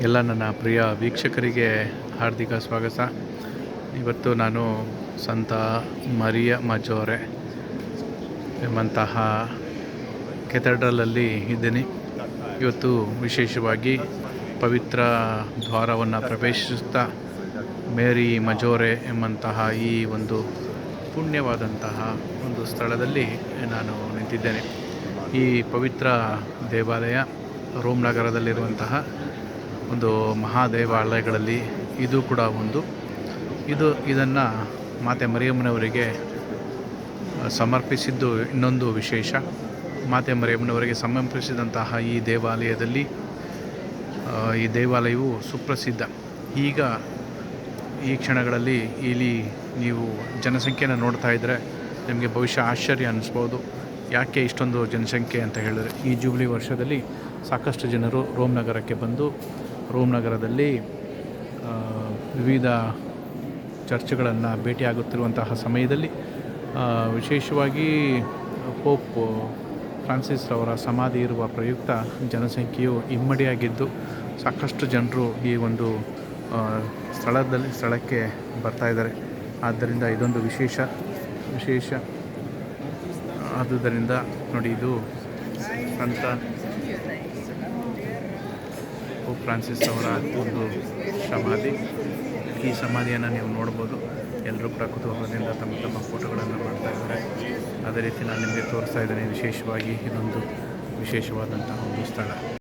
ಎಲ್ಲ ನನ್ನ ಪ್ರಿಯ ವೀಕ್ಷಕರಿಗೆ ಹಾರ್ದಿಕ ಸ್ವಾಗತ. ಇವತ್ತು ನಾನು ಸಂತ ಮರಿಯ ಮಜೋರೆ ಎಂಬಂತಹ ಕೆಥೆಡ್ರಲಲ್ಲಿ ಇದ್ದೀನಿ. ಇವತ್ತು ವಿಶೇಷವಾಗಿ ಪವಿತ್ರ ದ್ವಾರವನ್ನು ಪ್ರವೇಶಿಸುತ್ತಾ ಮೇರಿ ಮಜೋರೆ ಎಂಬಂತಹ ಈ ಒಂದು ಪುಣ್ಯವಾದಂತಹ ಒಂದು ಸ್ಥಳದಲ್ಲಿ ನಾನು ನಿಂತಿದ್ದೇನೆ. ಈ ಪವಿತ್ರ ದೇವಾಲಯ ರೋಮ್ ನಗರದಲ್ಲಿರುವಂತಹ ಒಂದು ಮಹಾದೇವಾಲಯಗಳಲ್ಲಿ ಇದು ಕೂಡ ಒಂದು. ಇದು ಇದನ್ನು ಮಾತೆ ಮರಿಯಮ್ಮನವರಿಗೆ ಸಮರ್ಪಿಸಿದ್ದು ಇನ್ನೊಂದು ವಿಶೇಷ. ಮಾತೆ ಮರಿಯಮ್ಮನವರಿಗೆ ಸಮರ್ಪಿಸಿದಂತಹ ಈ ದೇವಾಲಯದಲ್ಲಿ ಈ ದೇವಾಲಯವು ಸುಪ್ರಸಿದ್ಧ. ಈಗ ಈ ಕ್ಷಣಗಳಲ್ಲಿ ಇಲ್ಲಿ ನೀವು ಜನಸಂಖ್ಯೆನ ನೋಡ್ತಾ ಇದ್ದರೆ ನಿಮಗೆ ಭವಿಷ್ಯ ಆಶ್ಚರ್ಯ ಅನ್ನಿಸ್ಬೋದು ಯಾಕೆ ಇಷ್ಟೊಂದು ಜನಸಂಖ್ಯೆ ಅಂತ ಹೇಳಿದ್ರೆ, ಈ ಜೂಬ್ಲಿ ವರ್ಷದಲ್ಲಿ ಸಾಕಷ್ಟು ಜನರು ರೋಮ್ ನಗರಕ್ಕೆ ಬಂದು ರೋಮ್ ನಗರದಲ್ಲಿ ವಿವಿಧ ಚರ್ಚ್ಗಳನ್ನು ಭೇಟಿಯಾಗುತ್ತಿರುವಂತಹ ಸಮಯದಲ್ಲಿ ವಿಶೇಷವಾಗಿ ಪೋಪ್ ಫ್ರಾನ್ಸಿಸ್ ಅವರ ಸಮಾಧಿ ಇರುವ ಪ್ರಯುಕ್ತ ಜನಸಂಖ್ಯೆಯು ಇಮ್ಮಡಿಯಾಗಿದ್ದು, ಸಾಕಷ್ಟು ಜನರು ಈ ಒಂದು ಸ್ಥಳದಲ್ಲಿ, ಸ್ಥಳಕ್ಕೆ ಬರ್ತಾ ಇದ್ದಾರೆ. ಆದ್ದರಿಂದ ಇದೊಂದು ವಿಶೇಷ ವಿಶೇಷ. ಆದುದರಿಂದ ನೋಡಿ ಇದು ಸಂತ ಪೋಪ್ ಫ್ರಾನ್ಸಿಸ್ ಅವರ ಒಂದು ಸಮಾಧಿ. ಈ ಸಮಾಧಿಯನ್ನು ನೀವು ನೋಡ್ಬೋದು. ಎಲ್ಲರೂ ಕೂಡ ಕುತೂಹಲದಿಂದ ತಮ್ಮ ತಮ್ಮ ಫೋಟೋಗಳನ್ನು ಮಾಡ್ತಾ ಇದ್ದಾರೆ. ಅದೇ ರೀತಿ ನಾನು ನಿಮಗೆ ತೋರಿಸ್ತಾ ಇದ್ದೇನೆ, ವಿಶೇಷವಾಗಿ ಇದೊಂದು ವಿಶೇಷವಾದಂತಹ ಒಂದು ಸ್ಥಳ.